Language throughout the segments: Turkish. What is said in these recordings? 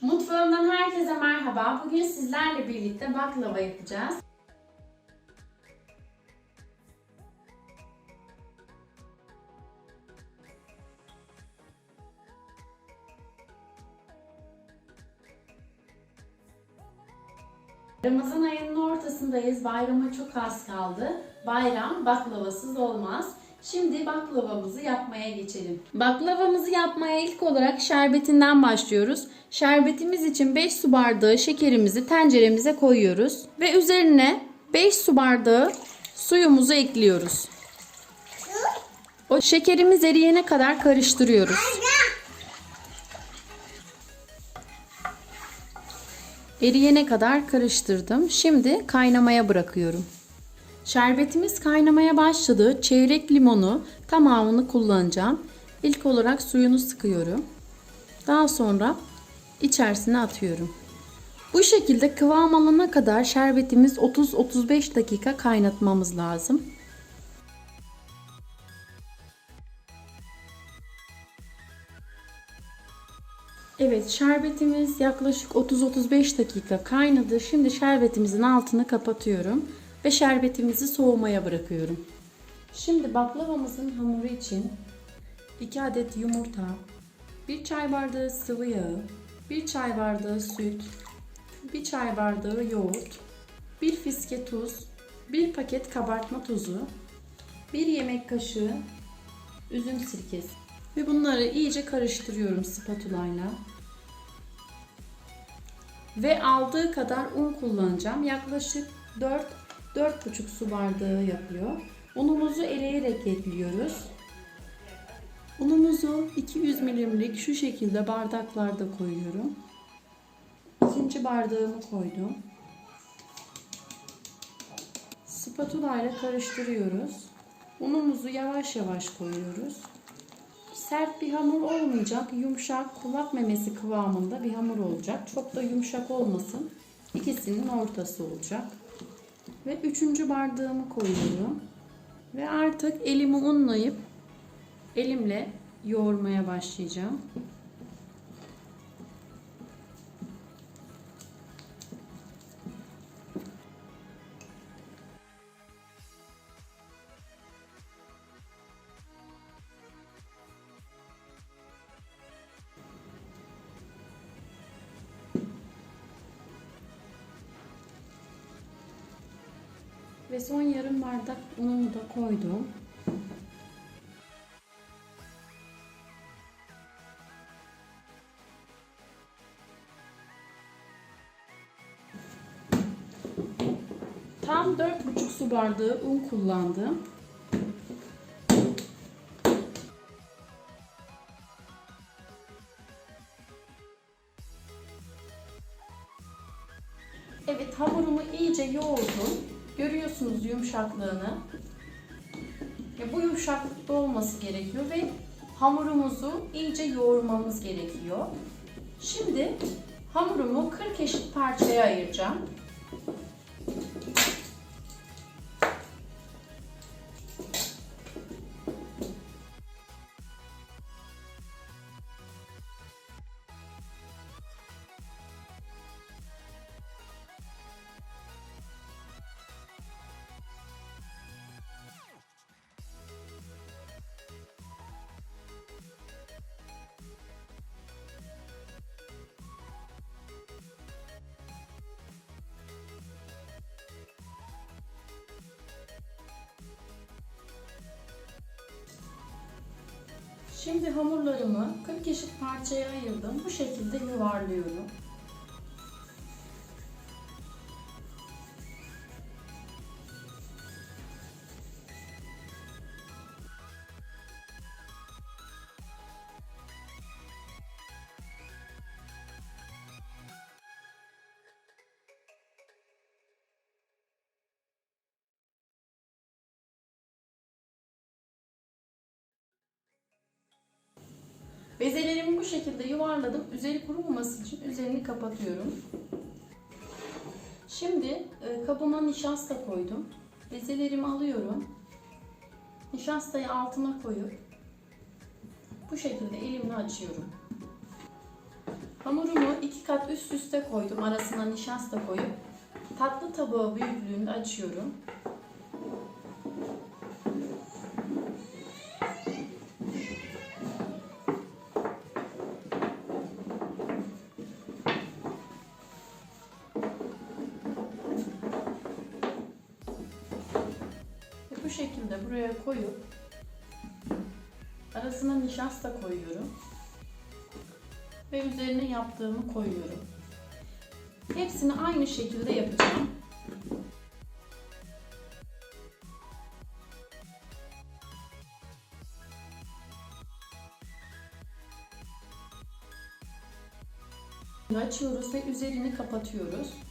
Mutfağımdan herkese merhaba. Bugün sizlerle birlikte baklava yapacağız. Ramazan ayının ortasındayız. Bayrama çok az kaldı. Bayram baklavasız olmaz. Şimdi baklavamızı yapmaya geçelim. Baklavamızı yapmaya ilk olarak şerbetinden başlıyoruz. Şerbetimiz için 5 su bardağı şekerimizi tenceremize koyuyoruz ve üzerine 5 su bardağı suyumuzu ekliyoruz. O şekerimiz eriyene kadar karıştırıyoruz. Eriyene kadar karıştırdım. Şimdi kaynamaya bırakıyorum. Şerbetimiz kaynamaya başladı. Çeyrek limonu tamamını kullanacağım. İlk olarak suyunu sıkıyorum. Daha sonra içerisine atıyorum. Bu şekilde kıvam alana kadar şerbetimiz 30-35 dakika kaynatmamız lazım. Evet şerbetimiz yaklaşık 30-35 dakika kaynadı. Şimdi şerbetimizin altını kapatıyorum ve şerbetimizi soğumaya bırakıyorum. Şimdi baklavamızın hamuru için 2 adet yumurta, 1 çay bardağı sıvı yağ, 1 çay bardağı süt, 1 çay bardağı yoğurt, 1 fiske tuz, 1 paket kabartma tozu, 1 yemek kaşığı üzüm sirkesi ve bunları iyice karıştırıyorum spatula ile. Ve aldığı kadar un kullanacağım. Yaklaşık 4 4,5 su bardağı yapıyor. Unumuzu eleyerek ekliyoruz. Unumuzu 200 milimlik şu şekilde bardaklarda koyuyorum. İkinci bardağımı koydum. Spatula ile karıştırıyoruz. Unumuzu yavaş yavaş koyuyoruz. Sert bir hamur olmayacak. Yumuşak kulak memesi kıvamında bir hamur olacak. Çok da yumuşak olmasın. İkisinin ortası olacak. Ve üçüncü bardağımı koyuyorum. Ve artık elimi unlayıp elimle yoğurmaya başlayacağım. Ve son yarım bardak unumu da koydum. Tam 4,5 su bardağı un kullandım. Yumuşaklığını. Ya bu yumuşaklıkta olması gerekiyor ve hamurumuzu iyice yoğurmamız gerekiyor. Şimdi hamurumu 40 eşit parçaya ayıracağım. Şimdi hamurlarımı 40 eşit parçaya ayırdım. Bu şekilde yuvarlıyorum. Bezelerimi bu şekilde yuvarladım. Üzeri kurumaması için üzerini kapatıyorum. Şimdi e, kabıma nişasta koydum. Bezelerimi alıyorum. Nişastayı altına koyup bu şekilde elimle açıyorum. Hamurumu iki kat üst üste koydum. Arasına nişasta koyup tatlı tabağı büyüklüğünde açıyorum. Buraya koyup arasına nişasta koyuyorum ve üzerine yaptığımı koyuyorum. Hepsini aynı şekilde yapacağım. Açıyoruz ve üzerini kapatıyoruz.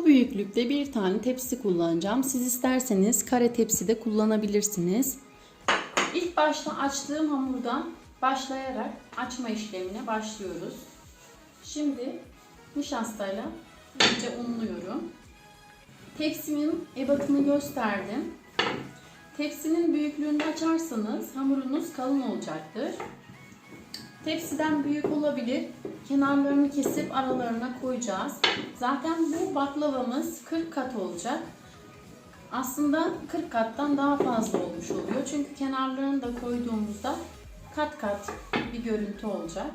Bu büyüklükte bir tane tepsi kullanacağım. Siz isterseniz kare tepsi de kullanabilirsiniz. İlk başta açtığım hamurdan başlayarak açma işlemine başlıyoruz. Şimdi nişastayla iyice unluyorum. Tepsimin ebatını gösterdim. Tepsinin büyüklüğünü açarsanız hamurunuz kalın olacaktır. Tepsiden büyük olabilir. Kenarlarını kesip aralarına koyacağız. Zaten bu baklavamız 40 kat olacak. Aslında 40 kattan daha fazla olmuş oluyor. Çünkü kenarlarını da koyduğumuzda kat kat bir görüntü olacak.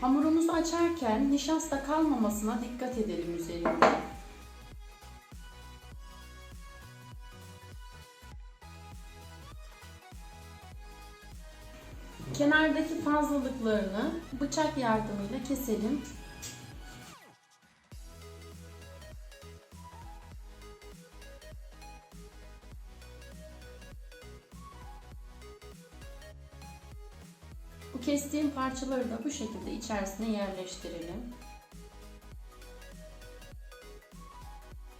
Hamurumuzu açarken nişasta kalmamasına dikkat edelim üzerinde. Kenardaki fazlalıklarını bıçak yardımıyla keselim. Kestiğim parçaları da bu şekilde içerisine yerleştirelim.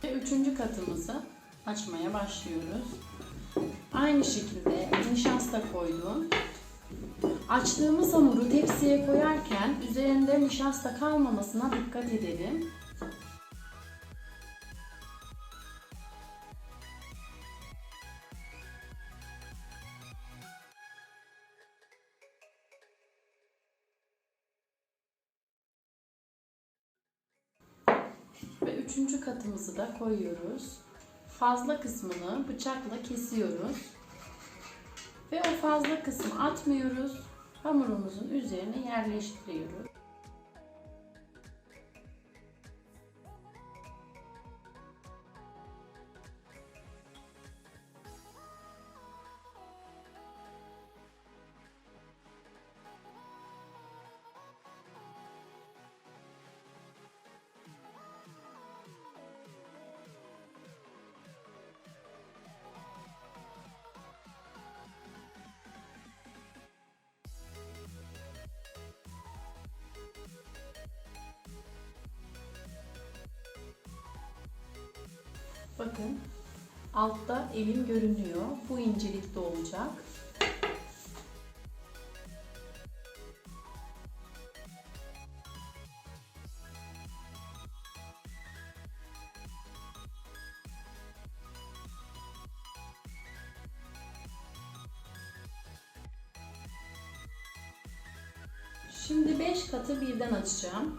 Ve üçüncü katımızı açmaya başlıyoruz. Aynı şekilde nişasta koydum. Açtığımız hamuru tepsiye koyarken üzerinde nişasta kalmamasına dikkat edelim. Katımızı da koyuyoruz. Fazla kısmını bıçakla kesiyoruz. Ve o fazla kısmı atmıyoruz. Hamurumuzun üzerine yerleştiriyoruz. Bakın altta elim görünüyor. Bu incelikte olacak. Şimdi 5 katı birden açacağım.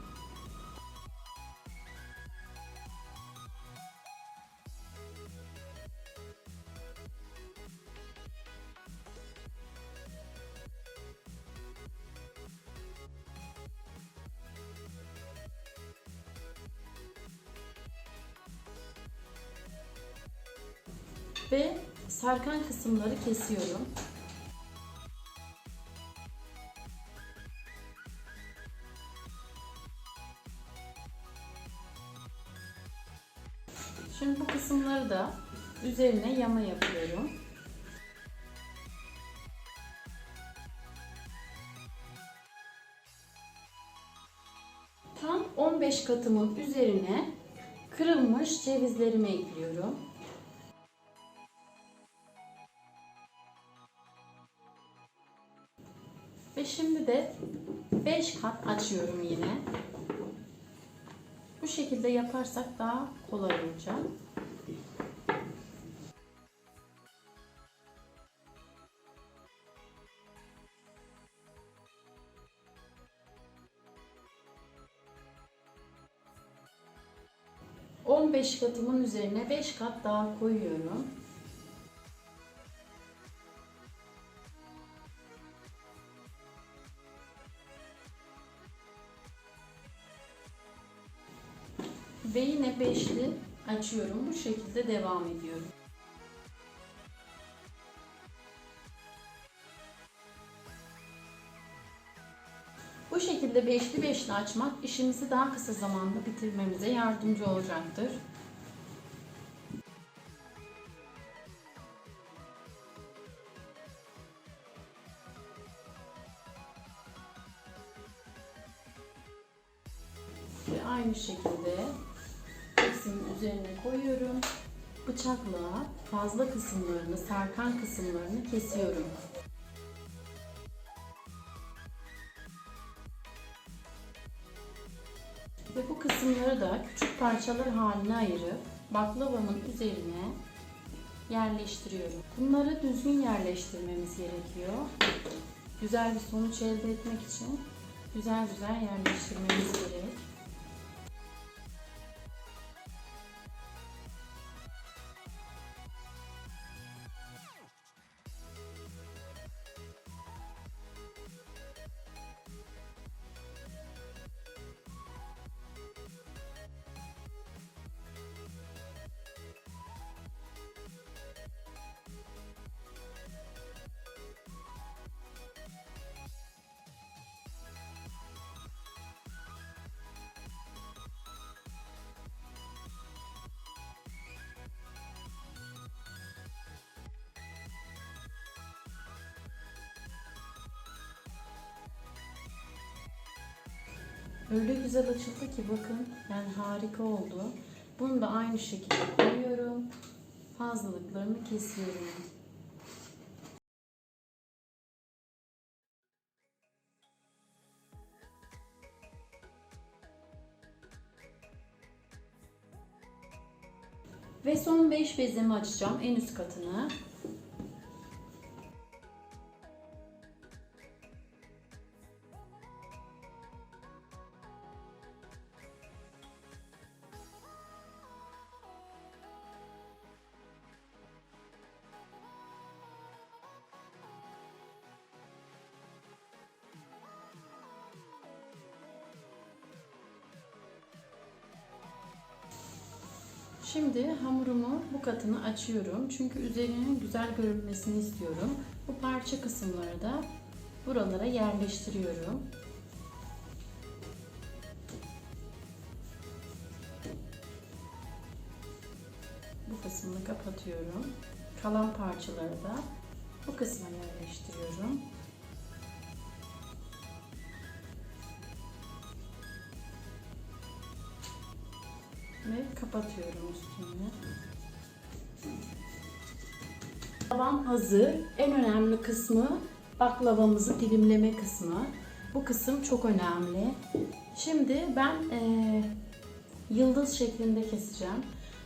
Ve sarkan kısımları kesiyorum. Şimdi bu kısımları da üzerine yama yapıyorum. Tam 15 katımın üzerine kırılmış cevizlerimi ekliyorum. Ve şimdi de 5 kat açıyorum yine. Bu şekilde yaparsak daha kolay olacak. ...15 katımın üzerine 5 kat daha koyuyorum. 5'li açıyorum. Bu şekilde devam ediyorum. Bu şekilde beşli beşli açmak işimizi daha kısa zamanda bitirmemize yardımcı olacaktır. Ve aynı şekilde üzerine koyuyorum. Bıçakla fazla kısımlarını, sarkan kısımlarını kesiyorum. Ve bu kısımları da küçük parçalar haline ayırıp baklavamın üzerine yerleştiriyorum. Bunları düzgün yerleştirmemiz gerekiyor. Güzel bir sonuç elde etmek için güzel güzel yerleştirmemiz gerek. Öyle güzel açıldı ki bakın. Yani harika oldu. Bunu da aynı şekilde koyuyorum. Fazlalıklarını kesiyorum. Ve son 5 bezemi açacağım en üst katını. Hamurumu bu katını açıyorum. Çünkü üzerinin güzel görünmesini istiyorum. Bu parça kısımları da buralara yerleştiriyorum. Bu kısmını kapatıyorum. Kalan parçaları da bu kısma yerleştiriyorum. Kapatıyorum üstünü. Baklavam hazır. En önemli kısmı baklavamızı dilimleme kısmı. Bu kısım çok önemli. Şimdi ben eee, yıldız şeklinde keseceğim.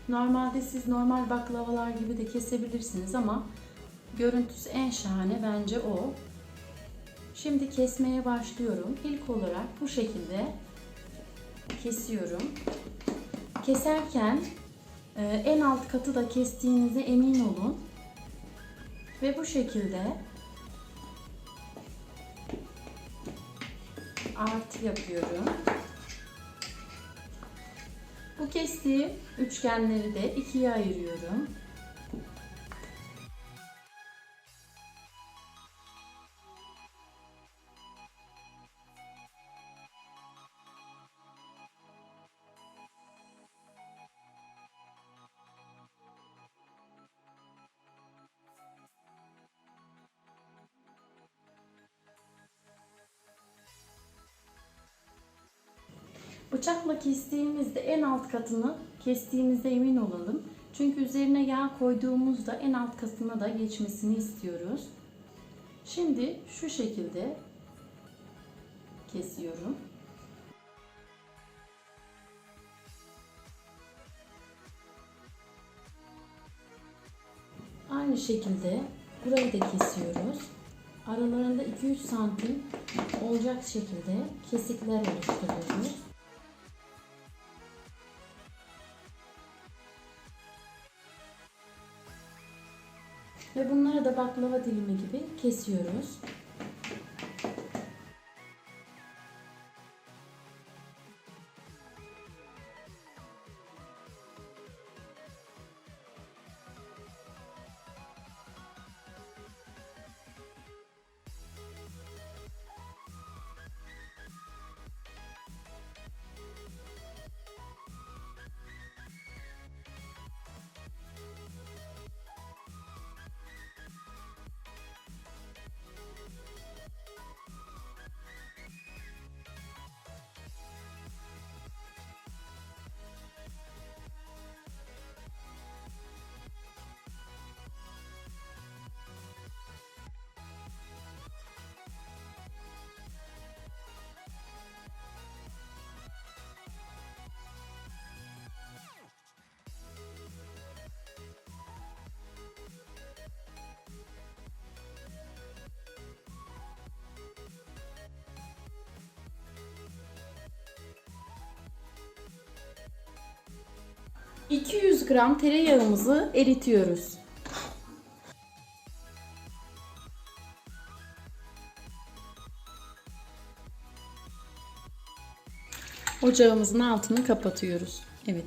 Normalde siz normal baklavalar gibi de kesebilirsiniz ama görüntüsü en şahane bence o. Şimdi kesmeye başlıyorum. İlk olarak bu şekilde kesiyorum. Keserken e, en alt katı da kestiğinize emin olun. Ve bu şekilde artı yapıyorum. Bu kestiğim üçgenleri de ikiye ayırıyorum. Bıçakla kestiğimizde en alt katını kestiğimizde emin olalım. Çünkü üzerine yağ koyduğumuzda en alt katına da geçmesini istiyoruz. Şimdi şu şekilde kesiyorum. Aynı şekilde burayı da kesiyoruz. Aralarında 2-3 santim olacak şekilde kesikler oluşturuyoruz. Ve bunları da baklava dilimi gibi kesiyoruz. ...200 gram tereyağımızı eritiyoruz. Ocağımızın altını kapatıyoruz. Evet.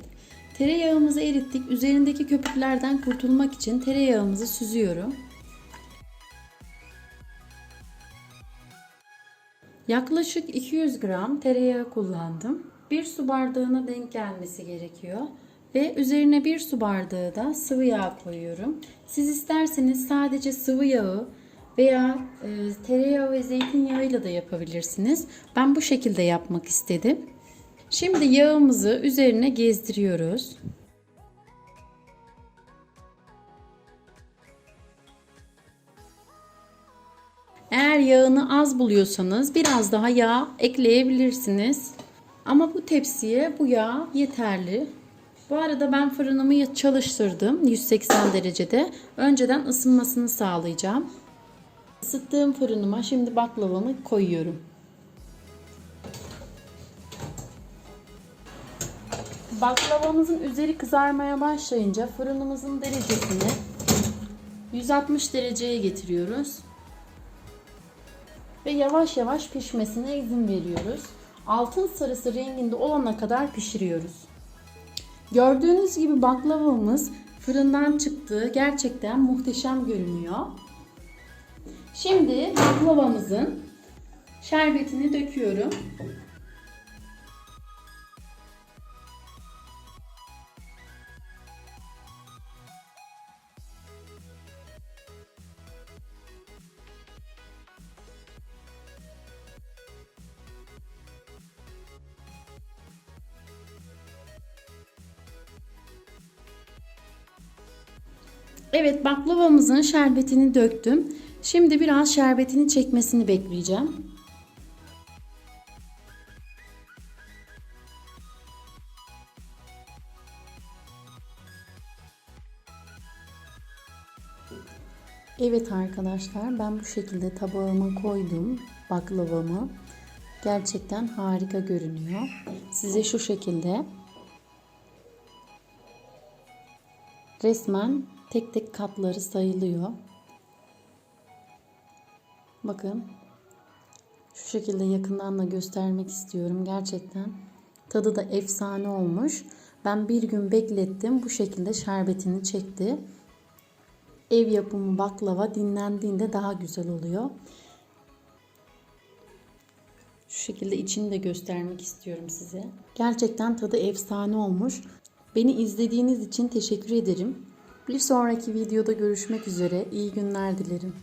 Tereyağımızı erittik. Üzerindeki köpüklerden kurtulmak için tereyağımızı süzüyorum. Yaklaşık 200 gram tereyağı kullandım. 1 su bardağına denk gelmesi gerekiyor. Ve üzerine 1 su bardağı da sıvı yağ koyuyorum. Siz isterseniz sadece sıvı yağı veya e, tereyağı ve zeytinyağıyla da yapabilirsiniz. Ben bu şekilde yapmak istedim. Şimdi yağımızı üzerine gezdiriyoruz. Eğer yağını az buluyorsanız biraz daha yağ ekleyebilirsiniz. Ama bu tepsiye bu yağ yeterli. Bu arada ben fırınımı çalıştırdım 180 derecede. Önceden ısınmasını sağlayacağım. Isıttığım fırınıma şimdi baklavamı koyuyorum. Baklavamızın üzeri kızarmaya başlayınca fırınımızın derecesini 160 dereceye getiriyoruz. Ve yavaş yavaş pişmesine izin veriyoruz. Altın sarısı renginde olana kadar pişiriyoruz. Gördüğünüz gibi baklavamız fırından çıktı. Gerçekten muhteşem görünüyor. Şimdi baklavamızın şerbetini döküyorum. Baklavamızın şerbetini döktüm. Şimdi biraz şerbetini çekmesini bekleyeceğim. Evet arkadaşlar ben bu şekilde tabağıma koydum baklavamı. Gerçekten harika görünüyor. Size şu şekilde resmen tek tek katları sayılıyor. Bakın şu şekilde yakından da göstermek istiyorum. Gerçekten tadı da efsane olmuş. Ben bir gün beklettim. Bu şekilde şerbetini çekti. Ev yapımı baklava dinlendiğinde daha güzel oluyor. Şu şekilde içini de göstermek istiyorum size. Gerçekten tadı efsane olmuş. Beni izlediğiniz için teşekkür ederim. Bir sonraki videoda görüşmek üzere. İyi günler dilerim.